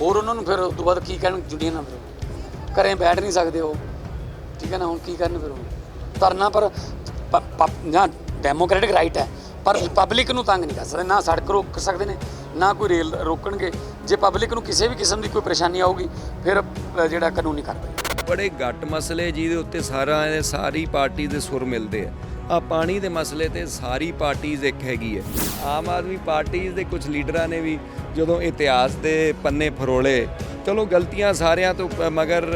ਹੋਰ ਉਹਨਾਂ ਨੂੰ ਫਿਰ ਉਸ ਤੋਂ ਬਾਅਦ ਕੀ ਕਹਿਣ ਜੁੜੀਆਂ ਨਾ ਫਿਰ ਘਰੇ ਬੈਠ ਨਹੀਂ ਸਕਦੇ ਉਹ। ਠੀਕ ਹੈ ਨਾ, ਹੁਣ ਕੀ ਕਰਨ ਫਿਰ ਉਹ? ਧਰਨਾ ਪਰ ਨਾ ਡੈਮੋਕ੍ਰੈਟਿਕ ਰਾਈਟ ਹੈ। ਪਰ ਪਬਲਿਕ ਨੂੰ ਤੰਗ ਨਹੀਂ ਕਰ ਸਕਦੇ, ਨਾ ਸੜਕ ਰੋਕ ਸਕਦੇ ਨੇ, ਨਾ ਕੋਈ ਰੇਲ ਰੋਕਣਗੇ। ਜੇ ਪਬਲਿਕ ਨੂੰ ਕਿਸੇ ਵੀ ਕਿਸਮ ਦੀ ਕੋਈ ਪਰੇਸ਼ਾਨੀ ਆਊਗੀ, ਫਿਰ ਜਿਹੜਾ ਕਾਨੂੰਨੀ ਕਾਰਵਾਈ। ਬੜੇ ਘੱਟ ਮਸਲੇ ਜਿਹਦੇ ਉੱਤੇ ਸਾਰਾ ਸਾਰੀ ਪਾਰਟੀ ਦੇ ਸੁਰ ਮਿਲਦੇ ਆ। ਆ ਪਾਣੀ ਦੇ ਮਸਲੇ ਤੇ ਸਾਰੀ ਪਾਰਟੀਜ਼ ਇੱਕ ਹੈਗੀ ਹੈ। ਆਮ ਆਦਮੀ ਪਾਰਟੀ ਦੇ ਕੁਝ ਲੀਡਰਾਂ ਨੇ ਵੀ ਜਦੋਂ ਇਤਿਹਾਸ ਦੇ ਪੰਨੇ ਫਰੋਲੇ, ਚਲੋ ਗਲਤੀਆਂ ਸਾਰਿਆਂ ਤੋਂ ਮਗਰ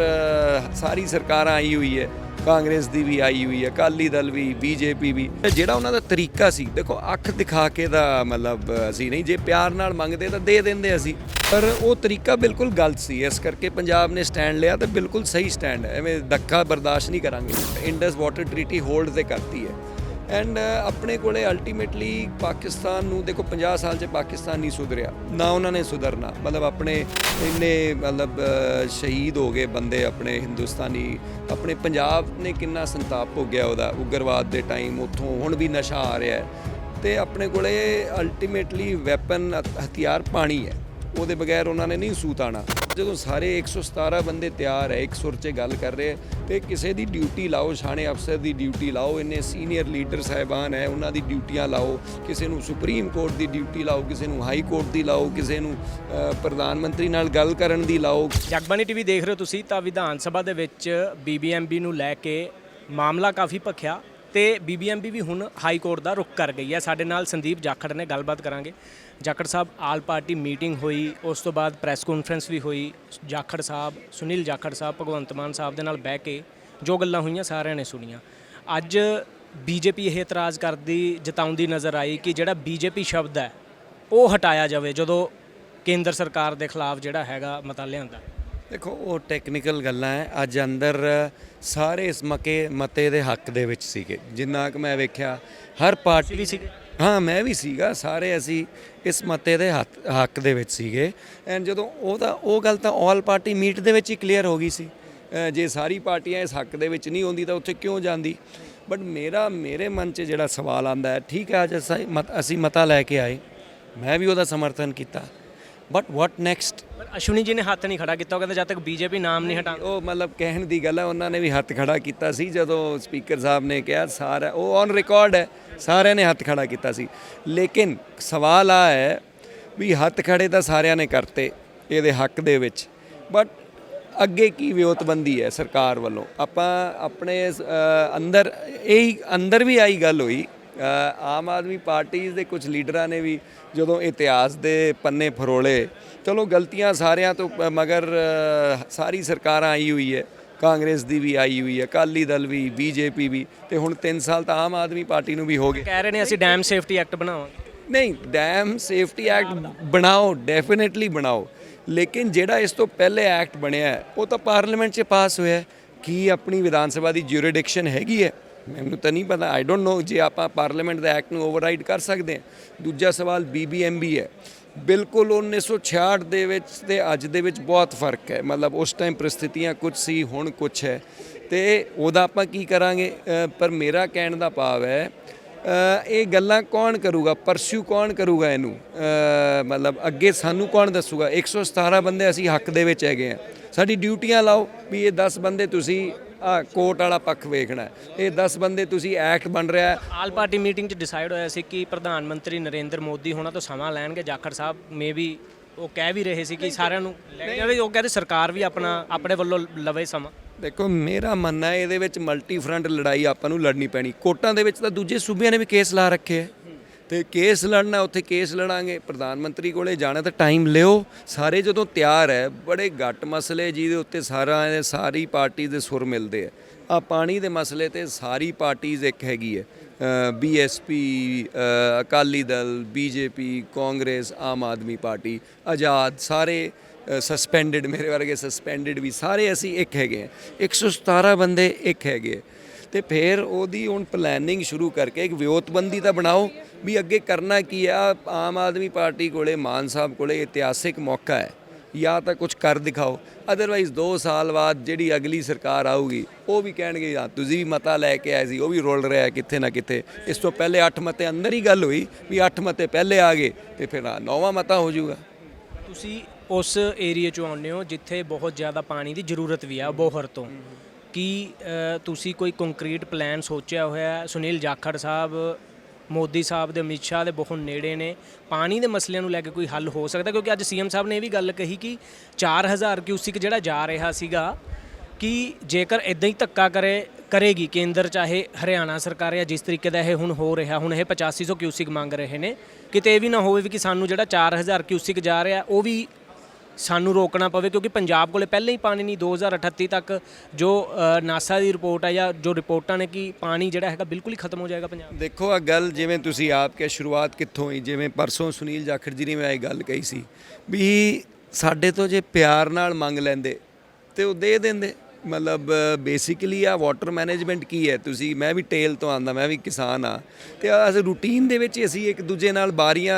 ਸਾਰੀ ਸਰਕਾਰਾਂ ਆਈ ਹੋਈ ਹੈ। ਕਾਂਗਰਸ ਦੀ ਵੀ ਆਈ ਹੋਈ ਹੈ ਅਕਾਲੀ ਦਲ ਵੀ, ਬੀਜੇਪੀ ਵੀ। ਜਿਹੜਾ ਉਹਨਾਂ ਦਾ ਤਰੀਕਾ ਸੀ, ਦੇਖੋ, ਅੱਖ ਦਿਖਾ ਕੇ ਦਾ ਮਤਲਬ ਅਸੀਂ ਨਹੀਂ, ਜੇ ਪਿਆਰ ਨਾਲ ਮੰਗਦੇ ਤਾਂ ਦੇ ਦਿੰਦੇ ਅਸੀਂ। ਪਰ ਉਹ ਤਰੀਕਾ ਬਿਲਕੁਲ ਗਲਤ ਸੀ। ਇਸ ਕਰਕੇ ਪੰਜਾਬ ਨੇ ਸਟੈਂਡ ਲਿਆ ਤੇ ਬਿਲਕੁਲ ਸਹੀ ਸਟੈਂਡ ਹੈ। ਐਵੇਂ ਧੱਕਾ ਬਰਦਾਸ਼ਤ ਨਹੀਂ ਕਰਾਂਗੇ। ਇੰਡਸ ਵਾਟਰ ਟ੍ਰੀਟੀ ਹੋਲਡ ਤੇ ਕਰਤੀ ਹੈ। ਐਂਡ uh, ਆਪਣੇ ਕੋਲੇ ਅਲਟੀਮੇਟਲੀ ਪਾਕਿਸਤਾਨ ਨੂੰ ਦੇਖੋ 50 ਸਾਲ 'ਚ ਪਾਕਿਸਤਾਨ ਨਹੀਂ ਸੁਧਰਿਆ। ਨਾ ਉਹਨਾਂ ਨੇ ਸੁਧਰਨਾ। ਮਤਲਬ ਆਪਣੇ ਇੰਨੇ ਮਤਲਬ ਸ਼ਹੀਦ ਹੋ ਗਏ ਬੰਦੇ ਆਪਣੇ ਹਿੰਦੁਸਤਾਨੀ। ਆਪਣੇ ਪੰਜਾਬ ਨੇ ਕਿੰਨਾ ਸੰਤਾਪ ਹੋ ਗਿਆ ਉਹਦਾ, ਉਗਰਵਾਦ ਦੇ ਟਾਈਮ ਉੱਥੋਂ, ਹੁਣ ਵੀ ਨਸ਼ਾ ਆ ਰਿਹਾ ਹੈ। ਤੇ ਆਪਣੇ ਕੋਲੇ ਅਲਟੀਮੇਟਲੀ ਵੈਪਨ ਹਥਿਆਰ, ਪਾਣੀ ਹੈ। ਉਹਦੇ ਬਗੈਰ ਉਹਨਾਂ ਨੇ ਨਹੀਂ ਸੂਤ ਆਣਾ ਜਦੋਂ ਸਾਰੇ 117 ਬੰਦੇ ਤਿਆਰ ਹੈ, ਇੱਕ ਸੁਰ 'ਚ ਗੱਲ ਕਰ ਰਹੇ ਤੇ ਕਿਸੇ ਦੀ ਡਿਊਟੀ ਲਾਓ, ਛਾਣੇ ਅਫਸਰ ਦੀ ਡਿਊਟੀ ਲਾਓ, ਇੰਨੇ ਸੀਨੀਅਰ ਲੀਡਰ ਸਾਹਿਬਾਨ ਹੈ, ਉਹਨਾਂ ਦੀ ਡਿਊਟੀਆਂ ਲਾਓ, ਕਿਸੇ ਨੂੰ ਸੁਪਰੀਮ ਕੋਰਟ ਦੀ ਡਿਊਟੀ ਲਾਓ, ਕਿਸੇ ਨੂੰ ਹਾਈ ਕੋਰਟ ਦੀ ਲਾਓ, ਕਿਸੇ ਨੂੰ ਪ੍ਰਧਾਨ ਮੰਤਰੀ ਨਾਲ ਗੱਲ ਕਰਨ ਦੀ ਲਾਓ। ਜਗਬਾਣੀ ਟੀਵੀ ਦੇਖ ਰਹੇ ਹੋ ਤੁਸੀਂ ਤਾਂ ਵਿਧਾਨ ਸਭਾ ਦੇ ਵਿੱਚ ਬੀਬੀਐਮਬੀ ਨੂੰ ਲੈ ਕੇ ਮਾਮਲਾ ਕਾਫੀ ਭਖਿਆ। ਤੇ ਬੀਬੀਐਮਬੀ ਵੀ ਹੁਣ ਹਾਈ ਕੋਰਟ ਦਾ ਰੁਖ ਕਰ ਗਈ ਹੈ। ਸਾਡੇ ਨਾਲ ਸੰਦੀਪ ਜਾਖੜ ਨੇ ਗੱਲਬਾਤ ਕਰਾਂਗੇ। Jakhar Sahib, all party meeting ਹੋਈ, ਉਸ ਤੋਂ ਬਾਅਦ ਪ੍ਰੈਸ ਕਾਨਫਰੰਸ ਵੀ ਹੋਈ। ਜਾਖੜ ਸਾਹਿਬ, ਸੁਨੀਲ ਜਾਖੜ ਸਾਹਿਬ, ਭਗਵੰਤ ਮਾਨ ਸਾਹਿਬ ਦੇ ਨਾਲ ਬਹਿ ਕੇ ਜੋ ਗੱਲਾਂ ਹੋਈਆਂ ਸਾਰਿਆਂ ਨੇ ਸੁਣੀਆਂ। ਅੱਜ ਬੀਜੇਪੀ ਇਹ ਇਤਰਾਜ਼ ਕਰਦੀ, ਜਤਾਉਂਦੀ ਨਜ਼ਰ ਆਈ ਕਿ ਜਿਹੜਾ ਬੀਜੇਪੀ ਸ਼ਬਦ ਹੈ, ਉਹ ਹਟਾਇਆ ਜਾਵੇ ਜਦੋਂ ਕੇਂਦਰ ਸਰਕਾਰ ਦੇ ਖਿਲਾਫ ਜਿਹੜਾ ਹੈਗਾ ਮਤਾ ਲਿਆਂਦਾ। ਦੇਖੋ ਉਹ ਟੈਕਨੀਕਲ ਗੱਲਾਂ ਹੈ ਅੱਜ ਅੰਦਰ ਸਾਰੇ ਇਸ ਮਕੇ ਮਤੇ ਦੇ ਹੱਕ ਦੇ ਵਿੱਚ ਸੀਗੇ। ਜਿੰਨਾ ਕਿ ਮੈਂ ਵੇਖਿਆ ਹਰ ਪਾਰਟੀ ਵੀ ਸੀਗੇ? ਹਾਂ ਮੈਂ ਵੀ ਸੀਗਾ। ਸਾਰੇ ਅਸੀਂ ਇਸ ਮਤੇ ਦੇ ਹੱਕ- ਦੇ ਵਿੱਚ ਸੀਗੇ। ਐਂਡ ਜਦੋਂ ਉਹ ਤਾਂ ਉਹ ਗੱਲ ਤਾਂ ਆਲ ਪਾਰਟੀ ਮੀਟ ਦੇ ਵਿੱਚ ਹੀ ਕਲੀਅਰ ਹੋ ਗਈ ਸੀ। ਜੇ ਸਾਰੀ ਪਾਰਟੀਆਂ ਇਸ ਹੱਕ ਦੇ ਵਿੱਚ ਨਹੀਂ ਹੁੰਦੀ ਤਾਂ ਉੱਥੇ ਕਿਉਂ ਜਾਂਦੀ? ਬਟ ਮੇਰਾ ਮੇਰੇ ਮਨ 'ਚ ਜਿਹੜਾ ਸਵਾਲ ਆਂਦਾ ਹੈ ਠੀਕ ਹੈ ਅੱਜ ਅਸੀਂ ਮਤ- ਲੈ ਕੇ ਆਏ। ਮੈਂ ਵੀ ਉਹਦਾ ਸਮਰਥਨ ਕੀਤਾ। ਬਟ ਵਾਟ ਨੈਕਸਟ ਅਸ਼ਵਨੀ ਜੀ ਨੇ ਹੱਥ ਨਹੀਂ ਖੜਾ ਕੀਤਾ, ਉਹ ਕਹਿੰਦੇ ਜਦ ਤੱਕ ਬੀਜੇਪੀ ਨਾਮ ਨਹੀਂ ਹਟਾਉਂਦੀ ਉਹ ਮਤਲਬ ਕਹਿਣ ਦੀ ਗੱਲ ਹੈ ਉਹਨਾਂ ਨੇ ਵੀ ਹੱਥ ਖੜਾ ਕੀਤਾ ਸੀ, ਜਦੋਂ ਸਪੀਕਰ ਸਾਹਿਬ ਨੇ ਕਿਹਾ, ਸਾਰਾ ਉਹ ਔਨ ਰਿਕਾਰਡ ਹੈ, ਸਾਰਿਆਂ ਨੇ ਹੱਥ ਖੜਾ ਕੀਤਾ ਸੀ। ਲੇਕਿਨ ਸਵਾਲ ਆ ਹੈ ਵੀ ਹੱਥ ਖੜੇ ਤਾਂ ਸਾਰਿਆਂ ਨੇ ਕਰਤੇ ਇਹਦੇ ਹੱਕ ਦੇ ਵਿੱਚ ਬਟ ਅੱਗੇ ਕੀ ਵਿਉਤਬੰਦੀ ਹੈ ਸਰਕਾਰ ਵੱਲੋਂ? ਆਪਾਂ ਆਪਣੇ ਅੰਦਰ ਇਹ ਅੰਦਰ ਵੀ ਆਈ ਗੱਲ ਹੋਈ ਆਮ ਆਦਮੀ ਪਾਰਟੀ ਦੇ ਕੁਝ ਲੀਡਰਾਂ ਨੇ ਵੀ ਜਦੋਂ ਇਤਿਹਾਸ ਦੇ ਪੰਨੇ ਫਰੋਲੇ ਚਲੋ ਗਲਤੀਆਂ ਸਾਰਿਆਂ ਤੋਂ ਮਗਰ ਸਾਰੀ ਸਰਕਾਰਾਂ ਆਈ ਹੋਈ ਹੈ ਕਾਂਗਰਸ ਦੀ ਵੀ ਆਈ ਹੋਈ ਹੈ ਅਕਾਲੀ ਦਲ ਵੀ ਬੀਜੇਪੀ ਵੀ ਤੇ ਹੁਣ 3 ਸਾਲ ਤਾਂ ਆਮ ਆਦਮੀ ਪਾਰਟੀ ਨੂੰ ਵੀ ਹੋ ਗਏ। ਕਹਿ ਰਹੇ ਨੇ ਅਸੀਂ ਡੈਮ ਸੇਫਟੀ ਐਕਟ ਬਣਾਵਾਂਗੇ। ਨਹੀਂ ਡੈਮ ਸੇਫਟੀ ਐਕਟ ਬਣਾਓ ਡੈਫੀਨਿਟਲੀ ਬਣਾਓ ਲੇਕਿਨ ਜਿਹੜਾ ਇਸ ਤੋਂ ਪਹਿਲੇ ਐਕਟ ਬਣਿਆ ਉਹ ਤਾਂ ਪਾਰਲੀਮੈਂਟ 'ਚ ਪਾਸ ਹੋਇਆ। ਕੀ ਆਪਣੀ ਵਿਧਾਨ ਸਭਾ ਦੀ ਜੂਰਿਡਿਕਸ਼ਨ ਹੈਗੀ ਹੈ? ਮੈਨੂੰ ਤਾਂ ਨਹੀਂ ਪਤਾ ਆਈ ਡੋਨਟ ਨੋ ਜੇ ਆਪਾਂ ਪਾਰਲੀਮੈਂਟ ਦੇ ਐਕਟ ਨੂੰ ਓਵਰਰਾਈਡ ਕਰ ਸਕਦੇ ਹਾਂ। ਦੂਜਾ ਸਵਾਲ ਬੀਬੀਐਮਬੀ ਹੈ। ਬਿਲਕੁਲ 1966 ਦੇ ਵਿੱਚ ਤੇ ਅੱਜ ਦੇ ਵਿੱਚ ਬਹੁਤ ਫ਼ਰਕ ਹੈ। ਮਤਲਬ ਉਸ ਟਾਈਮ ਪ੍ਰਸਥਿਤੀਆਂ ਕੁਝ ਸੀ, ਹੁਣ ਕੁਝ ਹੈ। ਤੇ ਉਹਦਾ ਆਪਾਂ ਕੀ ਕਰਾਂਗੇ? ਪਰ ਮੇਰਾ ਕਹਿਣ ਦਾ ਭਾਵ ਹੈ ਇਹ ਗੱਲਾਂ ਕੌਣ ਕਰੂਗਾ? ਪਰਸਿਊ ਕੌਣ ਕਰੂਗਾ ਇਹਨੂੰ? ਮਤਲਬ ਅੱਗੇ ਸਾਨੂੰ ਕੌਣ ਦੱਸੂਗਾ? 117 ਬੰਦੇ ਅਸੀਂ ਹੱਕ ਦੇ ਵਿੱਚ ਹੈਗੇ ਆ ਸਾਡੀ ਡਿਊਟੀਆਂ ਲਾਓ ਵੀ ਇਹ 10 ਬੰਦੇ ਤੁਸੀਂ ਆ ਕੋਰਟ ਵਾਲਾ ਪੱਖ ਵੇਖਣਾ। ਇਹ 10 ਬੰਦੇ ਤੁਸੀਂ ਐਕਟ ਬਣ ਰਿਹਾ ਆਲ ਪਾਰਟੀ ਮੀਟਿੰਗ 'ਚ ਡਿਸਾਈਡ ਹੋਇਆ ਸੀ ਕਿ ਪ੍ਰਧਾਨ ਮੰਤਰੀ ਨਰਿੰਦਰ ਮੋਦੀ ਹੋਣਾ ਤੋਂ ਸਮਾਂ ਲੈਣਗੇ। ਜਾਖੜ ਸਾਹਿਬ ਮੇ ਵੀ ਉਹ ਕਹਿ ਵੀ ਰਹੇ ਸੀ ਕਿ ਸਾਰਿਆਂ ਨੂੰ ਲੈ ਜਾਵੇ। ਉਹ ਕਹਿੰਦੇ ਸਰਕਾਰ ਵੀ ਆਪਣਾ ਆਪਣੇ ਵੱਲੋਂ ਲਵੇ ਸਮਾਂ। ਦੇਖੋ ਮੇਰਾ ਮੰਨਣਾ ਹੈ ਇਹਦੇ ਵਿੱਚ ਮਲਟੀ ਫਰੰਟ ਲੜਾਈ ਆਪਾਂ ਨੂੰ ਲੜਨੀ ਪੈਣੀ। ਕੋਰਟਾਂ ਦੇ ਵਿੱਚ ਤਾਂ ਦੂਜੇ ਸੂਬਿਆਂ ਨੇ ਵੀ ਕੇਸ ਲਾ ਰੱਖੇ ਹੈ। ਤੇ ਕੇਸ ਲੜਨਾ, ਉੱਥੇ ਕੇਸ ਲੜਾਂਗੇ। ਪ੍ਰਧਾਨ ਮੰਤਰੀ ਕੋਲੇ ਜਾਣਾ ਤਾਂ ਟਾਈਮ ਲਿਓ। ਸਾਰੇ ਜਦੋਂ ਤਿਆਰ ਹੈ, ਬੜੇ ਘੱਟ ਮਸਲੇ ਜਿਹਦੇ ਉੱਤੇ ਸਾਰਾ ਸਾਰੀ ਪਾਰਟੀ ਦੇ ਸੁਰ ਮਿਲਦੇ ਆ। ਆ ਪਾਣੀ ਦੇ ਮਸਲੇ ਤੇ ਸਾਰੀ ਪਾਰਟੀਆਂ ਇੱਕ ਹੈਗੀ ਹੈ। BSP Akali Dal BJP Congress, Aam Aadmi party, ਆਜ਼ਾਦ, ਸਾਰੇ ਸਸਪੈਂਡਡ ਮੇਰੇ ਵਰਗੇ ਸਸਪੈਂਡਡ ਵੀ ਸਾਰੇ ਅਸੀਂ ਇੱਕ ਹੈਗੇ ਆ। 117 ਬੰਦੇ ਇੱਕ ਹੈਗੇ ਆ। ਤੇ ਫਿਰ ਉਹਦੀ ਹੁਣ ਪਲੈਨਿੰਗ ਸ਼ੁਰੂ ਕਰਕੇ ਇੱਕ ਵਿਉਤਬੰਦੀ ਤਾਂ ਬਣਾਓ ਵੀ ਅੱਗੇ ਕਰਨਾ ਕੀ ਆ ਆਮ ਆਦਮੀ ਪਾਰਟੀ ਕੋਲੇ, ਮਾਨ ਸਾਹਿਬ ਕੋਲੇ ਇਤਿਹਾਸਿਕ ਮੌਕਾ ਹੈ। ਜਾਂ ਤਾਂ ਕੁਝ ਕਰ ਦਿਖਾਓ। ਅਦਰਵਾਈਜ਼ 2 ਸਾਲ ਬਾਅਦ ਜਿਹੜੀ ਅਗਲੀ ਸਰਕਾਰ ਆਊਗੀ, ਉਹ ਵੀ ਕਹਿਣਗੇ, ਹਾਂ, ਤੁਸੀਂ ਵੀ ਮਤਾ ਲੈ ਕੇ ਆਏ ਸੀ, ਉਹ ਵੀ ਰੋਲ ਰਿਹਾ ਕਿੱਥੇ ਨਾ ਕਿੱਥੇ। ਇਸ ਤੋਂ ਪਹਿਲੇ 8 ਮਤੇ ਅੰਦਰ ਹੀ ਗੱਲ ਹੋਈ ਵੀ 8 ਮਤੇ ਪਹਿਲੇ ਆ ਗਏ ਤੇ ਫਿਰ ਨੌਵਾਂ ਮਤਾ ਹੋ ਜਾਊਗਾ। ਤੁਸੀਂ ਉਸ ਏਰੀਆ ਚੋਂ ਆਉਂਦੇ ਹੋ ਜਿੱਥੇ ਬਹੁਤ ਜ਼ਿਆਦਾ ਪਾਣੀ ਦੀ ਜ਼ਰੂਰਤ ਵੀ ਆ, ਬੋਹਰ ਤੋਂ। ਕੀ ਤੁਸੀਂ ਕੋਈ ਕੰਕਰੀਟ ਪਲਾਨ ਸੋਚਿਆ ਹੋਇਆ? ਸੁਨੀਲ ਜਾਖੜ ਸਾਹਿਬ, ਮੋਦੀ ਸਾਹਿਬ ਦੇ ਅਮਿਤ ਸ਼ਾਹ ਦੇ ਬਹੁਤ ਨੇੜੇ ਨੇ। ਪਾਣੀ ਦੇ ਮਸਲਿਆਂ ਨੂੰ ਲੈ ਕੇ ਕੋਈ ਹੱਲ ਹੋ ਸਕਦਾ? ਕਿਉਂਕਿ ਅੱਜ ਸੀਐਮ ਸਾਹਿਬ ਨੇ ਇਹ ਵੀ ਗੱਲ ਕਹੀ ਕਿ 4000 ਕਿਊਸਿਕ ਜਿਹੜਾ ਜਾ ਰਿਹਾ ਸੀਗਾ, ਕਿ ਜੇਕਰ ਇਦਾਂ ਹੀ ਧੱਕਾ ਕਰੇ, ਕਰੇਗੀ ਕੇਂਦਰ, ਚਾਹੇ ਹਰਿਆਣਾ ਸਰਕਾਰ ਜਾਂ ਜਿਸ ਤਰੀਕੇ ਦਾ ਇਹ ਹੁਣ ਹੋ ਰਿਹਾ, ਹੁਣ ਇਹ 8500 ਕਿਊਸਿਕ ਮੰਗ ਰਹੇ ਨੇ। ਕਿਤੇ ਇਹ ਵੀ ਨਾ ਹੋਵੇ ਵੀ ਕਿ ਸਾਨੂੰ ਜਿਹੜਾ 4000 ਕਿਊਸਿਕ ਜਾ ਰਿਹਾ, ਉਹ ਵੀ ਸਾਨੂੰ ਰੋਕਣਾ ਪਵੇ ਕਿਉਂਕਿ ਪੰਜਾਬ ਕੋਲੇ ਪਹਿਲਾਂ ਹੀ ਪਾਣੀ ਨਹੀਂ 2038 ਤੱਕ ਜੋ ਨਾਸਾ ਦੀ ਰਿਪੋਰਟ ਹੈ ਜਾਂ ਜੋ ਰਿਪੋਰਟਾਂ ਨੇ ਕਿ ਪਾਣੀ ਜਿਹੜਾ ਹੈਗਾ ਬਿਲਕੁਲ ਹੀ ਖਤਮ ਹੋ ਜਾਏਗਾ ਪੰਜਾਬ। ਦੇਖੋ ਆ ਗੱਲ ਜਿਵੇਂ ਤੁਸੀਂ ਆਪ ਕੇ ਸ਼ੁਰੂਆਤ ਕਿੱਥੋਂ ਹੋਈ? ਜਿਵੇਂ ਪਰਸੋਂ ਸੁਨੀਲ ਜਾਖੜ ਜੀ ਨੇ ਮੈਂ ਇਹ ਗੱਲ ਕਹੀ ਸੀ ਵੀ ਸਾਡੇ ਤੋਂ ਜੇ ਪਿਆਰ ਨਾਲ ਮੰਗ ਲੈਂਦੇ ਤੇ ਉਹ ਦੇ ਦਿੰਦੇ। ਮਤਲਬ ਬੇਸਿਕਲੀ ਆ ਵਾਟਰ ਮੈਨੇਜਮੈਂਟ ਕੀ ਹੈ? ਤੁਸੀਂ, ਮੈਂ ਵੀ ਟੇਲ ਤੋਂ ਆਂਦਾ ਮੈਂ ਵੀ ਕਿਸਾਨ ਆ ਤੇ ਅਸ ਰੂਟੀਨ ਦੇ ਵਿੱਚ ਹੀ ਅਸੀਂ ਇੱਕ ਦੂਜੇ ਨਾਲ ਬਾਰੀਆਂ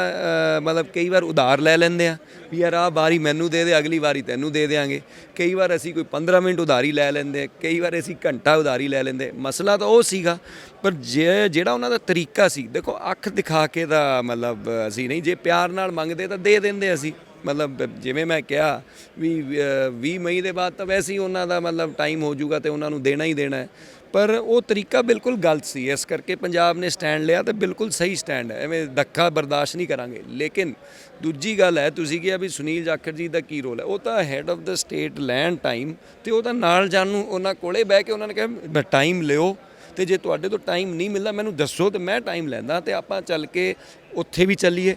ਮਤਲਬ ਕਈ ਵਾਰ ਉਧਾਰ ਲੈ ਲੈਂਦੇ ਆ ਵੀ ਯਾਰ ਆ ਬਾਰੀ ਮੈਨੂੰ ਦੇ ਦੇ, ਅਗਲੀ ਵਾਰੀ ਤੈਨੂੰ ਦੇ ਦੇਾਂਗੇ ਕਈ ਵਾਰ ਅਸੀਂ ਕੋਈ 15 ਮਿੰਟ ਉਧਾਰੀ ਲੈ ਲੈਂਦੇ ਕਈ ਵਾਰ ਅਸੀਂ ਘੰਟਾ ਉਧਾਰੀ ਲੈ ਲੈਂਦੇ ਮਸਲਾ ਤਾਂ ਉਹ ਸੀਗਾ, ਪਰ ਜੇ, ਜਿਹੜਾ ਉਹਨਾਂ ਦਾ ਤਰੀਕਾ ਸੀ, ਦੇਖੋ ਅੱਖ ਦਿਖਾ ਕੇ ਤਾਂ ਮਤਲਬ ਅਸੀਂ ਨਹੀਂ, ਜੇ ਪਿਆਰ ਨਾਲ ਮੰਗਦੇ ਤਾਂ ਦੇ ਦਿੰਦੇ ਅਸੀਂ। ਮਤਲਬ ਜਿਵੇਂ ਮੈਂ ਕਿਹਾ ਵੀ ਅ, 20 ਮਈ ਦੇ ਬਾਅਦ ਤਾਂ ਵੈਸੇ ਹੀ ਉਹਨਾਂ ਦਾ ਮਤਲਬ ਟਾਈਮ ਹੋ ਜਾਊਗਾ ਤੇ ਉਹਨਾਂ ਨੂੰ ਦੇਣਾ ਹੀ ਦੇਣਾ ਹੈ। ਪਰ ਉਹ ਤਰੀਕਾ ਬਿਲਕੁਲ ਗਲਤ ਸੀ। ਇਸ ਕਰਕੇ ਪੰਜਾਬ ਨੇ ਸਟੈਂਡ ਲਿਆ ਤੇ ਬਿਲਕੁਲ ਸਹੀ ਸਟੈਂਡ ਹੈ। ਐਵੇਂ ਧੱਕਾ ਬਰਦਾਸ਼ਤ ਨਹੀਂ ਕਰਾਂਗੇ। ਲੇਕਿਨ ਦੂਜੀ ਗੱਲ ਹੈ ਤੁਸੀਂ ਕਿਹਾ ਵੀ ਸੁਨੀਲ ਜਾਖੜ ਜੀ ਦਾ ਕੀ ਰੋਲ ਹੈ? ਉਹ ਤਾਂ ਹੈਡ ਆਫ ਦਾ ਸਟੇਟ ਲੈਂਡ ਟਾਈਮ ਤੇ ਤਾਂ ਨਾਲ ਜਾਣ ਨੂੰ ਉਹਨਾਂ ਕੋਲੇ ਬਹਿ ਕੇ ਉਹਨਾਂ ਨੇ ਕਿਹਾ ਟਾਈਮ ਲਿਓ। ਤੇ ਜੇ ਤੁਹਾਡੇ ਤੋਂ ਟਾਈਮ ਨਹੀਂ ਮਿਲਦਾ, ਮੈਨੂੰ ਦੱਸੋ ਤੇ ਮੈਂ ਟਾਈਮ ਲੈਂਦਾ ਤੇ ਆਪਾਂ ਚੱਲ ਕੇ ਉੱਥੇ ਵੀ ਚੱਲੀਏ।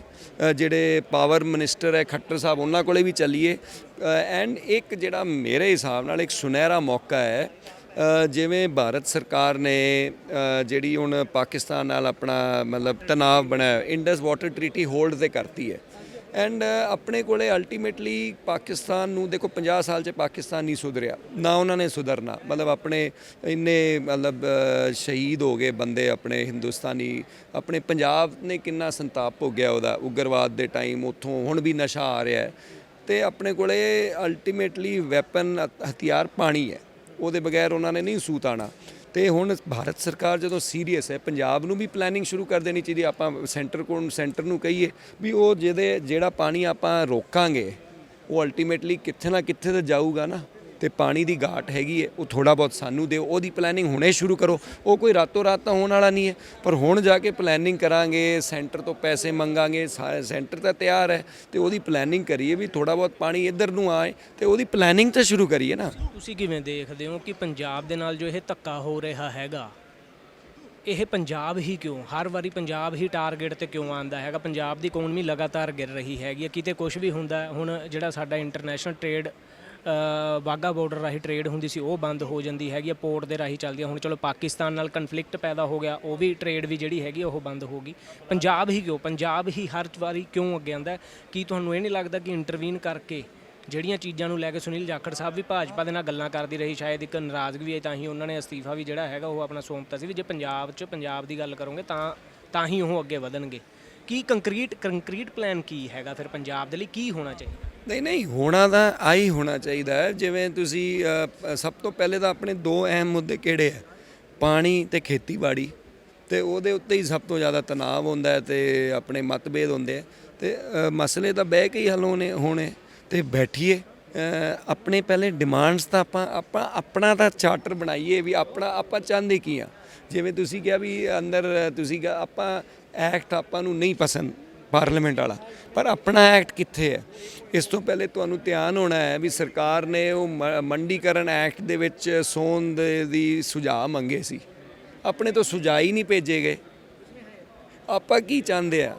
ਜਿਹੜੇ ਪਾਵਰ ਮਿਨਿਸਟਰ ਹੈ, ਖੱਟਰ ਸਾਹਿਬ, ਉਹਨਾਂ ਕੋਲੇ ਵੀ ਚੱਲੀਏ। ਐਂਡ ਇੱਕ ਜਿਹੜਾ ਮੇਰੇ ਹਿਸਾਬ ਨਾਲ ਇੱਕ ਸੁਨਹਿਰਾ ਮੌਕਾ ਹੈ ਜਿਵੇਂ ਭਾਰਤ ਸਰਕਾਰ ਨੇ ਜਿਹੜੀ ਹੁਣ ਪਾਕਿਸਤਾਨ ਨਾਲ ਆਪਣਾ ਮਤਲਬ ਤਣਾਅ ਬਣਾਇਆ ਇੰਡਸ ਵਾਟਰ ਟ੍ਰੀਟੀ ਹੋਲਡ ਤੇ ਕਰਤੀ ਹੈ। ਐਂਡ uh, ਆਪਣੇ ਕੋਲੇ ਅਲਟੀਮੇਟਲੀ ਪਾਕਿਸਤਾਨ ਨੂੰ ਦੇਖੋ 50 ਸਾਲ 'ਚ ਪਾਕਿਸਤਾਨ ਨਹੀਂ ਸੁਧਰਿਆ। ਨਾ ਉਹਨਾਂ ਨੇ ਸੁਧਰਨਾ। ਮਤਲਬ ਆਪਣੇ ਇੰਨੇ ਮਤਲਬ ਸ਼ਹੀਦ ਹੋ ਗਏ ਬੰਦੇ ਆਪਣੇ ਹਿੰਦੁਸਤਾਨੀ। ਆਪਣੇ ਪੰਜਾਬ ਨੇ ਕਿੰਨਾ ਸੰਤਾਪ ਹੋ ਗਿਆ ਉਹਦਾ, ਉਗਰਵਾਦ ਦੇ ਟਾਈਮ ਉੱਥੋਂ, ਹੁਣ ਵੀ ਨਸ਼ਾ ਆ ਰਿਹਾ ਹੈ। ਤੇ ਆਪਣੇ ਕੋਲੇ ਅਲਟੀਮੇਟਲੀ ਵੈਪਨ ਹਥਿਆਰ, ਪਾਣੀ ਹੈ। ਉਹਦੇ ਬਗੈਰ ਉਹਨਾਂ ਨੇ ਨਹੀਂ ਸੂਤ ਆਣਾ ਤੇ ਹੁਣ ਭਾਰਤ ਸਰਕਾਰ ਜਦੋਂ ਸੀਰੀਅਸ ਹੈ, ਪੰਜਾਬ ਨੂੰ ਵੀ ਪਲੈਨਿੰਗ ਸ਼ੁਰੂ ਕਰ ਦੇਣੀ ਚਾਹੀਦੀ ਆਪਾਂ ਸੈਂਟਰ ਕੋਲ ਸੈਂਟਰ ਨੂੰ ਕਹੀਏ ਵੀ ਉਹ ਜਿਹਦੇ, ਜਿਹੜਾ ਪਾਣੀ ਆਪਾਂ ਰੋਕਾਂਗੇ, ਉਹ ਅਲਟੀਮੇਟਲੀ ਕਿੱਥੇ ਨਾ ਕਿੱਥੇ ਤਾਂ ਜਾਊਗਾ ਨਾ। ਤੇ ਪਾਣੀ ਦੀ ਘਾਟ ਹੈਗੀ ਹੈ, ਉਹ ਥੋੜਾ ਬਹੁਤ ਸਾਨੂੰ ਦਿਓ, ਉਹਦੀ ਪਲੈਨਿੰਗ ਹੁਣੇ ਸ਼ੁਰੂ ਕਰੋ। ਉਹ ਕੋਈ ਰਾਤੋਂ ਰਾਤ ਤਾਂ ਹੋਣ ਵਾਲਾ ਨਹੀਂ ਹੈ, ਪਰ ਹੁਣ ਜਾ ਕੇ ਪਲੈਨਿੰਗ ਕਰਾਂਗੇ ਸੈਂਟਰ ਤੋਂ ਪੈਸੇ ਮੰਗਾਂਗੇ ਸਾਰੇ ਸੈਂਟਰ ਤਾਂ ਤਿਆਰ ਹੈ ਤੇ ਉਹਦੀ ਪਲੈਨਿੰਗ ਕਰੀਏ ਵੀ ਥੋੜਾ ਬਹੁਤ ਪਾਣੀ ਇੱਧਰ ਨੂੰ ਆਏ ਤੇ ਉਹਦੀ ਪਲੈਨਿੰਗ ਤਾਂ ਸ਼ੁਰੂ ਕਰੀਏ ਨਾ। ਤੁਸੀਂ ਕਿਵੇਂ ਦੇਖਦੇ ਹੋ ਕਿ ਪੰਜਾਬ ਦੇ ਨਾਲ ਜੋ ਇਹ ਧੱਕਾ ਹੋ ਰਿਹਾ ਹੈਗਾ, ਇਹ ਪੰਜਾਬ ਹੀ ਕਿਉਂ? ਹਰ ਵਾਰੀ ਪੰਜਾਬ ਹੀ ਟਾਰਗੇਟ ਤੇ ਕਿਉਂ ਆਂਦਾ ਹੈਗਾ? ਪੰਜਾਬ ਦੀ ਇਕਨੋਮੀ ਲਗਾਤਾਰ ਗਿਰ ਰਹੀ ਹੈਗੀ ਹੈ, ਕਿਤੇ ਕੁਝ ਵੀ ਹੁੰਦਾ, ਹੁਣ ਜਿਹੜਾ ਸਾਡਾ ਇੰਟਰਨੈਸ਼ਨਲ ਟ੍ਰੇਡ ਵਾਗਾ ਬਾਰਡਰ ਰਾਹੀਂ ਟ੍ਰੇਡ ਹੁੰਦੀ ਸੀ, ਉਹ ਬੰਦ ਹੋ ਜਾਂਦੀ ਹੈਗੀ ਆ ਪੋਰਟ ਦੇ ਰਾਹੀਂ ਚੱਲਦੀ ਹੈ ਹੁਣ ਚਲੋ ਪਾਕਿਸਤਾਨ ਨਾਲ ਕਨਫਲਿਕਟ ਪੈਦਾ ਹੋ ਗਿਆ, ਉਹ ਵੀ ਟ੍ਰੇਡ ਵੀ ਜਿਹੜੀ ਹੈਗੀ ਉਹ ਬੰਦ ਹੋ ਗਈ। ਪੰਜਾਬ ਹੀ ਕਿਉਂ? ਪੰਜਾਬ ਹੀ ਹਰ ਵਾਰੀ ਕਿਉਂ ਅੱਗੇ ਆਂਦਾ ਕੀ ਤੁਹਾਨੂੰ ਇਹ ਨਹੀਂ ਲੱਗਦਾ ਕਿ ਇੰਟਰਵੀਨ ਕਰਕੇ ਜਿਹੜੀਆਂ ਚੀਜ਼ਾਂ ਨੂੰ ਲੈ ਕੇ ਸੁਨੀਲ ਜਾਖੜ ਸਾਹਿਬ ਵੀ ਭਾਜਪਾ ਦੇ ਨਾਲ ਗੱਲਾਂ ਕਰਦੀ ਰਹੀ, ਸ਼ਾਇਦ ਇੱਕ ਨਾਰਾਜ਼ਗੀ ਵੀ ਹੈ, ਤਾਂ ਹੀ ਉਹਨਾਂ ਨੇ ਅਸਤੀਫਾ ਵੀ ਜਿਹੜਾ ਹੈਗਾ, ਉਹ ਆਪਣਾ ਸੌਂਪਤਾ ਸੀ ਵੀ ਜੇ ਪੰਜਾਬ 'ਚ ਪੰਜਾਬ ਦੀ ਗੱਲ ਕਰੋਗੇ ਤਾਂ ਤਾਂ ਹੀ ਉਹ ਅੱਗੇ ਵਧਣਗੇ। ਕੀ ਕੰਕਰੀਟ ਕੰਕਰੀਟ ਪਲਾਨ ਕੀ ਹੈਗਾ ਫਿਰ ਪੰਜਾਬ ਦੇ ਲਈ? ਕੀ ਹੋਣਾ ਚਾਹੀਦਾ? ਨਹੀਂ ਨਹੀਂ, ਹੋਣਾ ਤਾਂ ਆਈ ਹੋਣਾ ਚਾਹੀਦਾ ਹੈ। ਜਿਵੇਂ ਤੁਸੀਂ ਸਭ ਤੋਂ ਪਹਿਲੇ ਤਾਂ ਆਪਣੇ ਦੋ ਅਹਿਮ ਮੁੱਦੇ ਕਿਹੜੇ ਆ ਪਾਣੀ ਤੇ ਖੇਤੀਬਾੜੀ। ਤੇ ਉਹਦੇ ਉੱਤੇ ਹੀ ਸਭ ਤੋਂ ਜ਼ਿਆਦਾ ਤਣਾਅ ਹੁੰਦਾ ਹੈ ਤੇ ਆਪਣੇ ਮਤਭੇਦ ਹੁੰਦੇ ਆ ਤੇ ਮਸਲੇ ਤਾਂ ਬਹਿ ਕੇ ਹੀ ਹੱਲ ਹੋਣੇ ਹੋਣੇ। ਤੇ ਬੈਠੀਏ ਆਪਣੇ ਪਹਿਲੇ ਡਿਮਾਂਡਸ ਤਾਂ ਆਪਾਂ ਆਪਾਂ, ਆਪਣਾ ਤਾਂ ਚਾਰਟਰ ਬਣਾਈਏ ਵੀ ਆਪਣਾ, ਆਪਾਂ ਚਾਹੁੰਦੇ ਕੀ ਆ ਜਿਵੇਂ ਤੁਸੀਂ ਕਿਹਾ ਵੀ ਅੰਦਰ ਤੁਸੀਂ ਕਿਹਾ ਆਪਾਂ ਐਕਟ ਆਪਾਂ ਨੂੰ ਨਹੀਂ ਪਸੰਦ। ਪਾਰਲੀਮੈਂਟ ਵਾਲਾ। ਪਰ ਆਪਣਾ ਐਕਟ ਕਿੱਥੇ ਹੈ? ਇਸ ਤੋਂ ਪਹਿਲੇ ਤੁਹਾਨੂੰ ਧਿਆਨ ਹੋਣਾ ਹੈ ਵੀ ਸਰਕਾਰ ਨੇ ਉਹ ਮ- ਮੰਡੀਕਰਨ ਐਕਟ ਦੇ ਵਿੱਚ ਸੋਨ ਦੇ ਦੀ ਸੁਝਾਅ ਮੰਗੇ ਸੀ। ਆਪਣੇ ਤੋਂ ਸੁਝਾਅ ਹੀ ਨਹੀਂ ਭੇਜੇ ਗਏ। ਆਪਾਂ ਕੀ ਚਾਹੁੰਦੇ ਆ?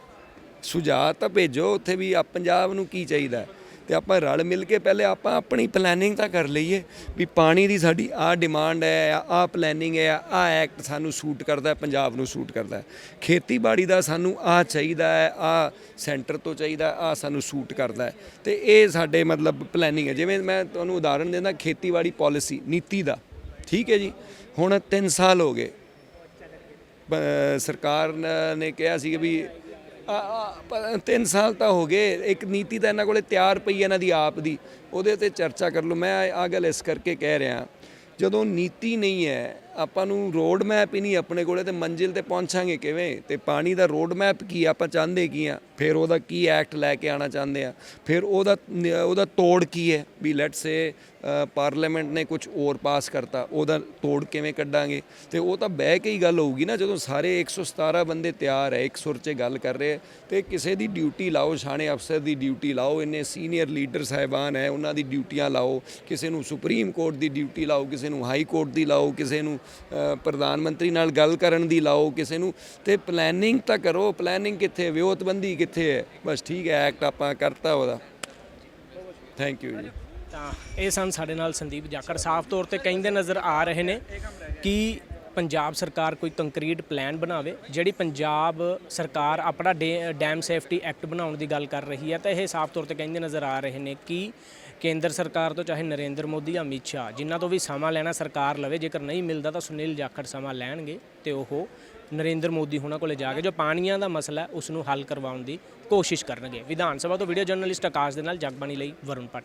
ਸੁਝਾਅ ਤਾਂ ਭੇਜੋ, ਉੱਥੇ ਵੀ ਆ ਪੰਜਾਬ ਨੂੰ ਕੀ ਚਾਹੀਦਾ? ਤੇ ਆਪਾਂ ਰਲ ਮਿਲ ਕੇ ਪਹਿਲੇ ਆਪਾਂ ਆਪਣੀ ਪਲੈਨਿੰਗ ਤਾਂ ਕਰ ਲਈਏ ਵੀ ਪਾਣੀ ਦੀ ਸਾਡੀ ਆਹ ਡਿਮਾਂਡ ਹੈ, ਆਹ ਪਲੈਨਿੰਗ ਹੈ, ਆਹ ਐਕਟ ਸਾਨੂੰ ਸੂਟ ਕਰਦਾ ਪੰਜਾਬ ਨੂੰ ਸੂਟ ਕਰਦਾ ਖੇਤੀਬਾੜੀ ਦਾ ਸਾਨੂੰ ਆਹ ਚਾਹੀਦਾ ਹੈ, ਆਹ ਸੈਂਟਰ ਤੋਂ ਚਾਹੀਦਾ ਆਹ ਸਾਨੂੰ ਸੂਟ ਕਰਦਾ ਹੈ। ਤੇ ਇਹ ਸਾਡੇ ਮਤਲਬ ਪਲੈਨਿੰਗ ਹੈ। ਜਿਵੇਂ ਮੈਂ ਤੁਹਾਨੂੰ ਉਦਾਹਰਣ ਦਿੰਦਾ, ਖੇਤੀਬਾੜੀ ਪਾਲਿਸੀ ਨੀਤੀ ਦਾ। ਠੀਕ ਹੈ ਜੀ? ਹੁਣ 3 ਸਾਲ ਹੋ ਗਏ। ਸਰਕਾਰ ਨੇ ਕਿਹਾ ਸੀ ਕਿ ਵੀ ਤਿੰਨ ਸਾਲ ਤਾਂ ਹੋ ਗਏ। ਇੱਕ ਨੀਤੀ ਤਾਂ ਇਹਨਾਂ ਕੋਲੇ ਤਿਆਰ ਪਈ ਇਹਨਾਂ ਦੀ ਆਪ ਦੀ। ਉਹਦੇ ਤੇ ਚਰਚਾ ਕਰ ਲਓ। ਮੈਂ ਆ ਗੱਲ ਇਸ ਕਰਕੇ ਕਹਿ ਰਿਹਾ, ਜਦੋਂ ਨੀਤੀ ਨਹੀਂ ਹੈ ਆਪਾਂ ਨੂੰ ਰੋਡ ਮੈਪ ਹੀ ਨਹੀਂ ਆਪਣੇ ਕੋਲੇ ਤੇ ਮੰਜ਼ਿਲ ਤੇ ਪਹੁੰਚਾਂਗੇ ਕਿਵੇਂ? ਤੇ ਪਾਣੀ ਦਾ ਰੋਡ ਮੈਪ ਕੀ ਆ, ਆਪਾਂ ਚਾਹੁੰਦੇ ਕੀ ਆ? ਫਿਰ ਉਹਦਾ ਕੀ ਐਕਟ ਲੈ ਕੇ ਆਣਾ ਚਾਹੁੰਦੇ ਆ? ਫਿਰ ਉਹਦਾ ਉਹਦਾ ਤੋੜ ਕੀ ਹੈ? ਵੀ ਲੈਟਸ ਸੇ ਪਾਰਲੀਮੈਂਟ ਨੇ ਕੁਝ ਹੋਰ ਪਾਸ ਕਰਤਾ ਉਹਦਾ ਤੋੜ ਕਿਵੇਂ ਕੱਢਾਂਗੇ? ਤੇ ਉਹ ਤਾਂ ਬਹਿ ਕੇ ਹੀ ਗੱਲ ਹੋਊਗੀ ਨਾ ਜਦੋਂ ਸਾਰੇ 117 ਬੰਦੇ ਤਿਆਰ ਹੈ ਇੱਕ ਸੁਰ 'ਚ ਗੱਲ ਕਰ ਰਹੇ ਹੈ, ਤੇ ਕਿਸੇ ਦੀ ਡਿਊਟੀ ਲਾਓ ਛਾਣੇ ਅਫਸਰ ਦੀ ਡਿਊਟੀ ਲਾਓ ਇੰਨੇ ਸੀਨੀਅਰ ਲੀਡਰ ਸਾਹਿਬਾਨ ਹੈ ਉਹਨਾਂ ਦੀ ਡਿਊਟੀਆਂ ਲਾਓ ਕਿਸੇ ਨੂੰ ਸੁਪਰੀਮ ਕੋਰਟ ਦੀ ਡਿਊਟੀ ਲਾਓ ਕਿਸੇ ਨੂੰ ਹਾਈ ਕੋਰਟ ਦੀ ਲਾਓ ਕਿਸੇ ਨੂੰ ਪ੍ਰਧਾਨ ਮੰਤਰੀ ਨਾਲ ਗੱਲ ਕਰਨ ਦੀ ਲਾਓ ਕਿਸੇ ਨੂੰ ਤੇ ਪਲੈਨਿੰਗ ਤਾਂ ਕਰੋ ਪਲੈਨਿੰਗ ਕਿੱਥੇ ਵਿਉਤਬੰਦੀ ਕਿੱਥੇ ਹੈ? ਬਸ ਠੀਕ ਹੈ ਐਕਟ ਆਪਾਂ ਕਰਤਾ ਉਹਦਾ। ਥੈਂਕ ਯੂ ਜੀ। ਤਾਂ ਇਹ ਸਨ ਸਾਡੇ ਨਾਲ ਸੰਦੀਪ ਜਾਖੜ। ਸਾਫ਼ ਤੌਰ ਤੇ ਕਹਿੰਦੇ ਨਜ਼ਰ ਆ ਰਹੇ ਨੇ ਕਿ ਪੰਜਾਬ ਸਰਕਾਰ ਕੋਈ ਕੰਕਰੀਟ ਪਲਾਨ ਬਣਾਵੇ, ਜਿਹੜੀ ਪੰਜਾਬ ਸਰਕਾਰ ਆਪਣਾ ਡੇ- ਡੈਮ ਸੇਫਟੀ ਐਕਟ ਬਣਾਉਣ ਦੀ ਗੱਲ ਕਰ ਰਹੀ ਹੈ, ਤਾਂ ਇਹ ਸਾਫ਼ ਤੌਰ ਤੇ ਕਹਿੰਦੇ ਨਜ਼ਰ ਆ ਰਹੇ ਨੇ ਕਿ ਕੇਂਦਰ ਸਰਕਾਰ ਤੋਂ ਚਾਹੇ ਨਰਿੰਦਰ ਮੋਦੀ ਜਾਂ ਅਮਿਤ ਸ਼ਾਹ, ਜਿਨ੍ਹਾਂ ਤੋਂ ਵੀ ਸਮਾਂ ਲੈਣਾ ਸਰਕਾਰ ਲਵੇ, ਜੇਕਰ ਨਹੀਂ ਮਿਲਦਾ ਤਾਂ ਸੁਨੀਲ ਜਾਖੜ ਸਮਾਂ ਲੈਣਗੇ, ਤੇ ਉਹ ਨਰਿੰਦਰ ਮੋਦੀ ਹੁਣਾਂ ਕੋਲੇ ਜਾ ਕੇ ਜੋ ਪਾਣੀਆਂ ਦਾ ਮਸਲਾ ਹੈ ਉਸ ਨੂੰ ਹੱਲ ਕਰਵਾਉਣ ਦੀ ਕੋਸ਼ਿਸ਼ ਕਰਨਗੇ। ਵਿਧਾਨ ਸਭਾ ਤੋਂ ਵੀਡੀਓ ਜਰਨਲਿਸਟ ਆਕਾਸ਼ ਦੇ ਨਾਲ, ਜਗਬਾਣੀ ਲਈ ਵਰੁਣ ਭੱਟ।